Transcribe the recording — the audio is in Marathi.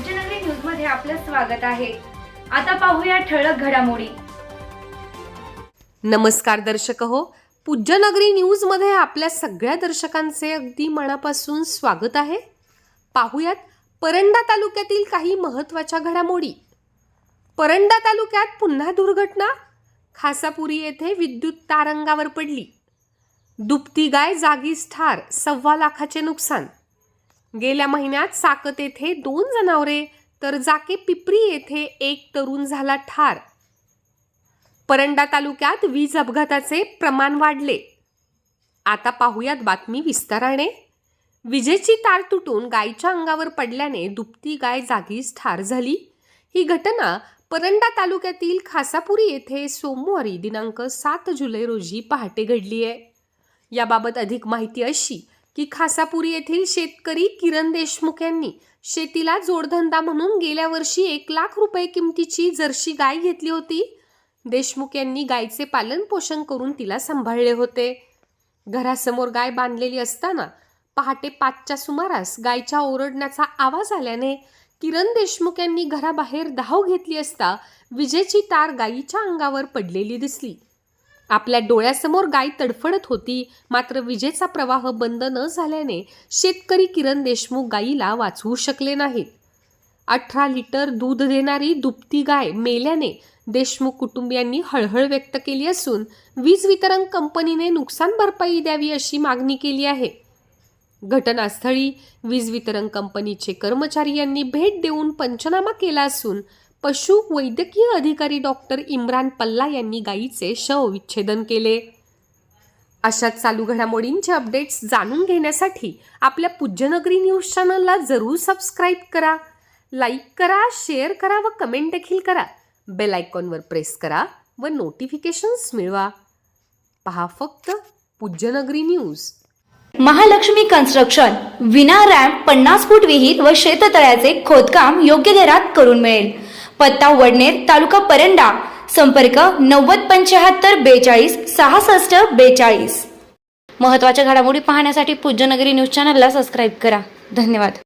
पूज्यनगरी न्यूजमध्ये आपलं स्वागत आहे. आता पाहूया ठळक घडामोडी. नमस्कार दर्शक हो. पूज्यनगरी न्यूजमध्ये आपल्या सगळ्या दर्शकांचे अगदी मनापासून स्वागत आहे. पाहुयात परंडा तालुक्यातील काही महत्त्वाच्या घडामोडी. परंडा तालुक्यात पुन्हा दुर्घटना. खासापुरी येथे विद्युत तारंगावर पडली. दुपती गाय जागीच ठार सव्वा लाखाचे नुकसान. गेल्या महिन्यात साकत येथे दोन जनावरे तर जाके पिपरी येथे एक तरुण झाला ठार. परंडा तालुक्यात वीज अपघाताचे प्रमाण वाढले. आता पाहूयात बातमी विस्ताराने. विजेची तार तुटून गायीच्या अंगावर पडल्याने दुपती गाय जागीच ठार झाली. ही घटना परंडा तालुक्यातील खासापुरी येथे सोमवारी दिनांक सात जुलै रोजी पहाटे घडली आहे याबाबत अधिक माहिती अशी की खासापुरी येथील शेतकरी किरण देशमुख यांनी शेतीला जोडधंदा म्हणून गेल्या वर्षी एक लाख रुपये किमतीची जर्सी गाय घेतली होती. देशमुख यांनी गायचे पालन पोषण करून तिला सांभाळले होते. घरासमोर गाय बांधलेली असताना पहाटे पाचच्या सुमारास गायच्या ओरडण्याचा आवाज आल्याने किरण देशमुख यांनी घराबाहेर धाव घेतली असता विजेची तार गायीच्या अंगावर पडलेली दिसली. आपल्या डोळ्यासमोर गाय तडफडत होती. मात्र विजेचा प्रवाह बंद न झाल्याने शेतकरी किरण देशमुख गायीला वाचवू शकले नाहीत. अठरा लिटर दूध देणारी दुपती गाय मेल्याने देशमुख कुटुंबियांनी हळहळ व्यक्त केली असून वीज वितरण कंपनीने नुकसान भरपाई द्यावी अशी मागणी केली आहे. घटनास्थळी वीज वितरण कंपनीचे कर्मचारी यांनी भेट देऊन पंचनामा केला असून पशु वैद्यकीय अधिकारी डॉक्टर इम्रान पल्ला यांनी गायीचे शवविच्छेदन केले. अशा चालू घडामोडींचे अपडेट्स जाणून घेण्यासाठी आपल्या पूज्यनगरी न्यूज चॅनलला जरूर सबस्क्राईब करा लाईक करा शेअर करा व कमेंट देखील करा. बेल आयकॉनवर प्रेस करा व नोटिफिकेशन्स मिळवा. पहा फक्त पूज्यनगरी न्यूज. महालक्ष्मी कन्स्ट्रक्शन विना रॅम्प पन्नास फूट विहीर व शेततळ्याचे खोदकाम योग्य दरात करून मिळेल. पत्ता वडनेर तालुका परंडा. संपर्क नव्वद पंच्याहत्तर बेचाळीस सहासष्ट बेचाळीस. महत्त्वाच्या घडामोडी पाहण्यासाठी पूज्यनगरी न्यूज चॅनलला सबस्क्राईब करा. धन्यवाद.